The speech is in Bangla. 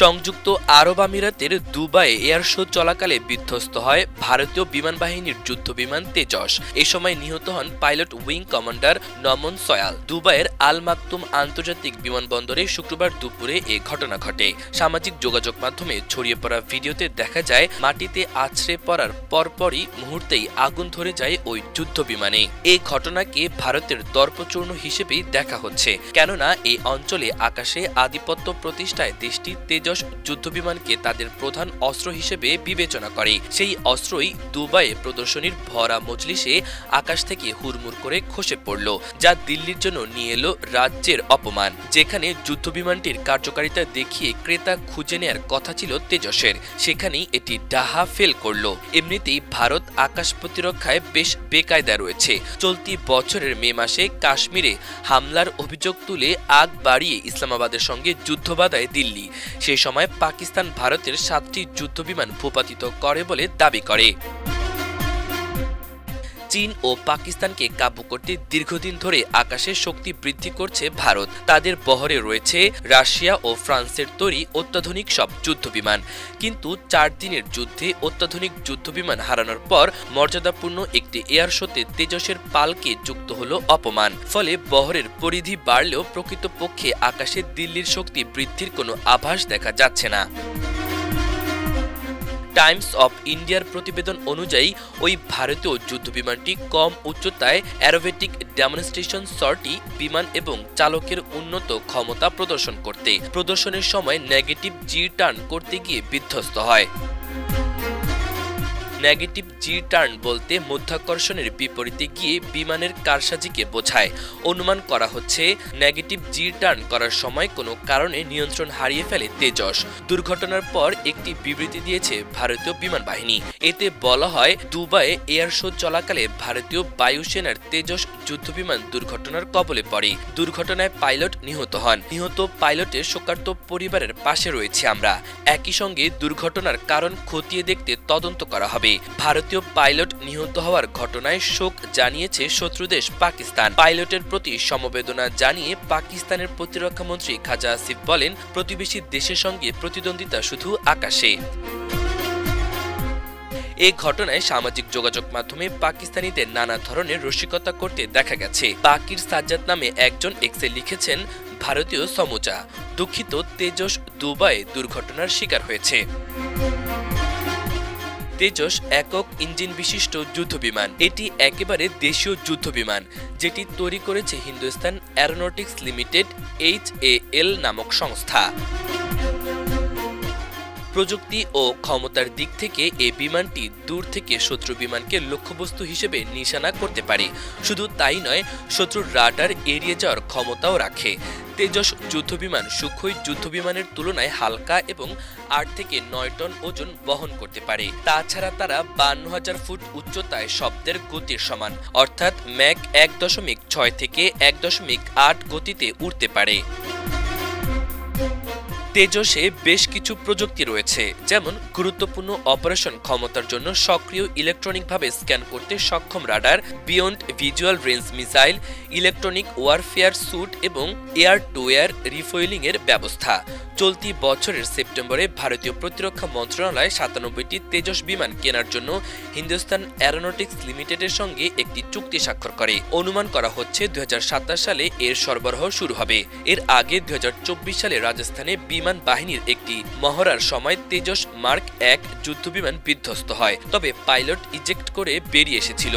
সংযুক্ত আরব আমিরাতের দুবাই এয়ার শো চলাকালে বিধ্বস্ত হয় ভারতীয় বিমান বাহিনীর যুদ্ধ বিমান তেজস। এ সময় নিহত হন pilot wing commander Naman Syal. দুবাইয়ের আল মাকতুম আন্তর্জাতিক বিমানবন্দরে শুক্রবার দুপুরে এ ঘটনা ঘটে। সামাজিক যোগাযোগ মাধ্যমে ছড়িয়ে পড়া ভিডিওতে দেখা যায়, মাটিতে আছড়ে পড়ার পরপরই মুহূর্তেই আগুন ধরে যায় ওই যুদ্ধ বিমানে এই ঘটনাকে ভারতের দর্পচূর্ণ হিসেবেই দেখা হচ্ছে। কেননা এই অঞ্চলে আকাশে আধিপত্য প্রতিষ্ঠায় দেশটি তেজস যুদ্ধবিমানকে তাদের প্রধান অস্ত্র হিসেবে বিবেচনা করে। সেই অস্ত্রই দুবাইয়ে প্রদর্শনীর ভরা মজলিসে আকাশ থেকে হুড়মুড় করে খসে পড়ল, যা দিল্লির জন্য নিয়ে এলো রাজ্যের অপমান, যেখানে যুদ্ধবিমানটির কার্যকারিতা দেখিয়ে ক্রেতা খুঁজে নেয়ার কথা ছিল তেজসের সেখানেই এটি ডাহা ফেল করল। এমনিতেই ভারত আকাশ প্রতিরক্ষায় বেশ বেকায়দা রয়েছে। চলতি বছরের মে মাসে কাশ্মীরে হামলার অভিযোগ তুলে আগ বাড়িয়ে ইসলামাবাদের সঙ্গে যুদ্ধ বাধায় দিল্লি। সেই সময় পাকিস্তান ভারতের সাতটি যুদ্ধবিমান ভূপাতিত করে বলে দাবি করে। চীন ও পাকিস্তানকে কাবু করতে দীর্ঘদিন ধরে আকাশে শক্তি বৃদ্ধি করছে ভারত। তাদের বহরে রয়েছে রাশিয়া ও ফ্রান্সের তৈরি অত্যাধুনিক সব যুদ্ধবিমান। কিন্তু চার দিনের যুদ্ধে অত্যাধুনিক যুদ্ধবিমান হারানোর পর মর্যাদাপূর্ণ একটি এয়ার শোতে তেজসের পালকে যুক্ত হলো অপমান। ফলে বহরের পরিধি বাড়লেও প্রকৃতপক্ষে আকাশে দিল্লির শক্তি বৃদ্ধির কোনো আভাস দেখা যাচ্ছে না। টাইমস অফ ইন্ডিয়ার প্রতিবেদন অনুযায়ী, ওই ভারতীয় যুদ্ধ বিমানটি কম উচ্চতায় অ্যারোভেটিক ডেমনস্ট্রেশন সর্টি বিমান এবং চালকের উন্নত ক্ষমতা প্রদর্শন করতে। প্রদর্শনের সময় নেগেটিভ জি টার্ন করতে গিয়ে বিধ্বস্ত হয়। নেগেটিভ জি টার্ন বলতে মধ্যাকর্ষণের বিপরীতে গিয়ে বিমানের কারসাজিকে বোঝায়। অনুমান করা হচ্ছে, নেগেটিভ জি টার্ন করার সময় কোনো কারণে নিয়ন্ত্রণ হারিয়ে ফেলে তেজস। দুর্ঘটনার পর একটি বিবৃতি দিয়েছে ভারতীয় বিমান বাহিনী। এতে বলা হয়, দুবাইয়ে এয়ার শো চলাকালে ভারতীয় বায়ুসেনার তেজস যুদ্ধবিমান দুর্ঘটনার কবলে পড়ে। দুর্ঘটনায় পাইলট নিহত হন। নিহত পাইলটের শোকার্ত পরিবারের পাশে রয়েছে আমরা। একই সঙ্গে দুর্ঘটনার কারণ খতিয়ে দেখতে তদন্ত করা হবে। ভারতীয় পাইলট নিহত হওয়ার ঘটনায় শোক জানিয়েছে শত্রুদেশ পাকিস্তান। পাইলটের প্রতি সমবেদনা জানিয়ে পাকিস্তানের প্রতিরক্ষা মন্ত্রী খাজা আসিফ বলেন, প্রতিবেশী দেশের সঙ্গে প্রতিদ্বন্দ্বিতা শুধু আকাশে। এ ঘটনায় সামাজিক যোগাযোগ মাধ্যমে পাকিস্তানিদের নানা ধরনের রসিকতা করতে দেখা গেছে। পাকির সাজ্জাদ নামে একজন এক্সে লিখেছেন, ভারতীয় সমুচা দুঃখিত তেজস দুবাই দুর্ঘটনার শিকার হয়েছে। তেজস একক ইঞ্জিন বিশিষ্ট যুদ্ধবিমান। এটি একেবারে দেশীয় যুদ্ধবিমান, যেটি তৈরি করেছে Hindustan aeronautics limited, H A L নামক সংস্থা। প্রযুক্তি ও ক্ষমতার দিক থেকে এ বিমানটি দূর থেকে শত্রু বিমানকে লক্ষ্যবস্তু হিসেবে নিশানা করতে পারে। শুধু তাই নয়, শত্রুর রাডার এড়িয়ে যাওয়ার ক্ষমতাও রাখে। তেজস যুদ্ধবিমান সুখই যুদ্ধবিমানের তুলনায় হালকা এবং আট থেকে নয় টন ওজন বহন করতে পারে। তাছাড়া তারা বান্ন হাজার ফুট উচ্চতায় শব্দের গতির সমান, অর্থাৎ ম্যাক এক দশমিক ছয় থেকে এক দশমিক আট গতিতে উড়তে পারে। তেজসে বেশ কিছু প্রযুক্তি রয়েছে, যেমন গুরুত্বপূর্ণ অপারেশন ক্ষমতার জন্য সক্রিয় ইলেকট্রনিকভাবে স্ক্যান করতে সক্ষম radar, beyond visual range missile, electronic warfare suite এবং এয়ার টু এয়ার এর ব্যবস্থা। চলতি বছরের সেপ্টেম্বরে ভারতীয় প্রতিরক্ষা মন্ত্রণালয় সাতানব্বইটি তেজস বিমান কেনার জন্য হিন্দুস্তান অ্যারোনটিক্স লিমিটেডের সঙ্গে একটি চুক্তি স্বাক্ষর করে। অনুমান করা হচ্ছে দুই হাজার সাতাশ সালে এর সরবরাহ শুরু হবে। এর আগে দুই হাজার চব্বিশ সালে রাজস্থানে বিমান বাহিনীর একটি মহড়ার সময় তেজস মার্ক এক যুদ্ধবিমান বিধ্বস্ত হয়, তবে পাইলট ইজেক্ট করে বেরিয়ে এসেছিল।